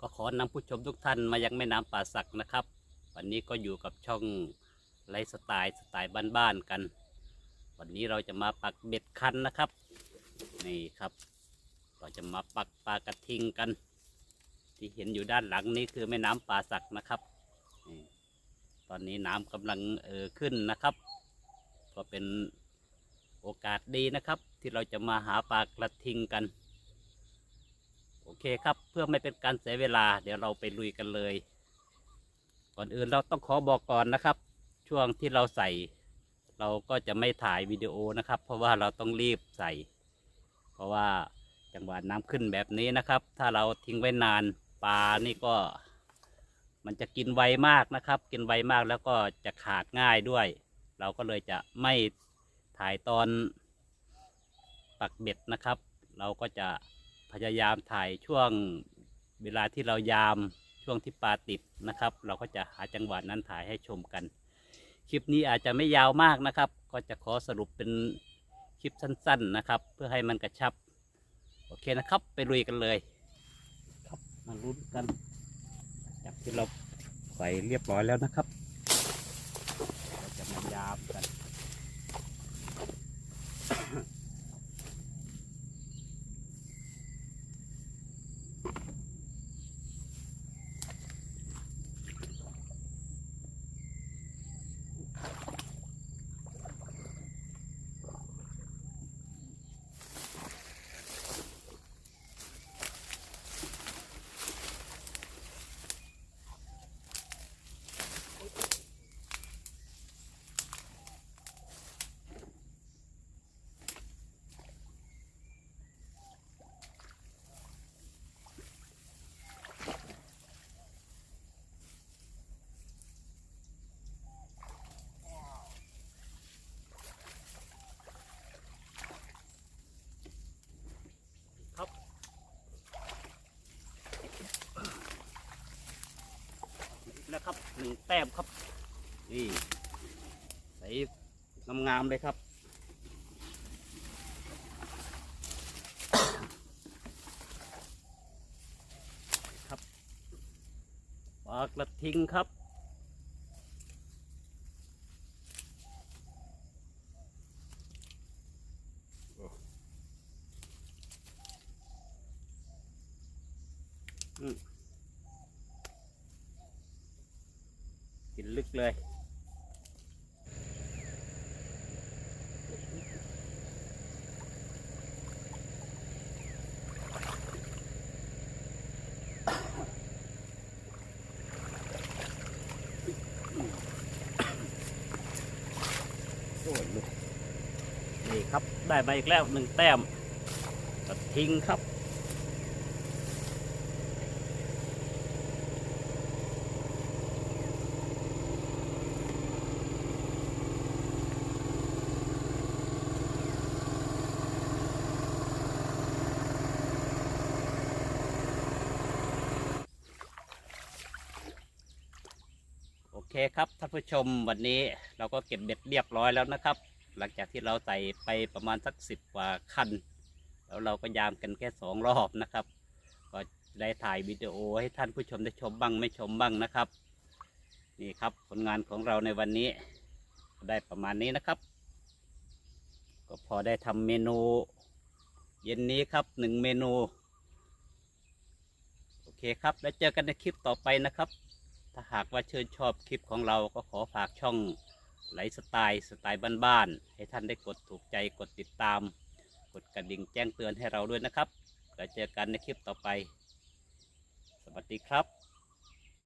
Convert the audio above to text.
ก็ขอนำผู้ชมทุกท่านมายังแม่น้ำป่าสักนะครับ วันนี้ก็อยู่กับช่องไลฟ์สไตล์สไตล์บ้านๆกัน วันนี้เราจะมาปักเบ็ดคันนะครับนี่ครับ เราจะมาปักปลากระทิงกัน ที่เห็นอยู่ด้านหลังนี้คือแม่น้ำป่าสักนะครับตอนนี้น้ำกำลังเอ่อขึ้นนะครับ ก็เป็นโอกาสดีนะครับ ที่เราจะมาหาปลากระทิงกัน อเคครับเพื่อไม่เป็นการเสียเวลา เดี๋ยวเราไปลุยกันเลย ก่อนอื่นเราต้องขอบอกก่อนนะครับ ช่วงที่เราใส่ เราก็จะไม่ถ่ายวิดีโอนะครับ เพราะว่าเราต้องรีบใส่ เพราะว่าจังหวะน้ำขึ้นแบบนี้นะครับ ถ้าเราทิ้งไว้นานปลานี่ก็ มันจะกินไวมากนะครับ กินไวมากแล้วก็จะขาดง่ายด้วย เราก็เลยจะไม่ถ่ายตอนปักเบ็ดนะครับ เราก็จะ พยายามถ่ายช่วงเวลาที่เรายามช่วงที่ปลาติดนะครับ เราก็จะหาจังหวะนั้นถ่ายให้ชมกัน คลิปนี้อาจจะไม่ยาวมากนะครับ ก็จะขอสรุปเป็นคลิปสั้น ๆนะครับ เพื่อให้มันกระชับ โอเคนะครับ ไปลุยกันเลย ครับมาลุ้นกันจากที่เราใส่เรียบร้อยแล้วนะครับ แล้วครับหนึ่งแต้มครับ นี่ใส่งามๆเลยครับ ครับปลากระทิงครับ กินลึกเลย นี่ครับ ได้มาอีกแล้วหนึ่งแต้มกระทิ้งครับ เคครับท่านผู้ชมวันนี้เราก็เก็บเบ็ดเรียบร้อยแล้วนะครับ หลังจากที่เราใส่ไปประมาณสักสิบกว่าคัน แล้วเราก็ยามกันแค่สองรอบนะครับ ก็ได้ถ่ายวิดีโอให้ท่านผู้ชมได้ชมบ้างไม่ชมบ้างนะครับ นี่ครับผลงานของเราในวันนี้ ได้ประมาณนี้นะครับ ก็พอได้ทำเมนู เย็นนี้ครับหนึ่งเมนู โอเคครับ แล้วเจอกันในคลิปต่อไปนะครับ ถ้าหากว่าเชิญชอบคลิปของเราก็ขอฝากช่องไหลสไตล์สไตล์บ้านๆให้ท่านได้กดถูกใจกดติดตาม กดกระดิ่งแจ้งเตือนให้เราด้วยนะครับแล้วเจอกันในคลิปต่อไป สวัสดีครับ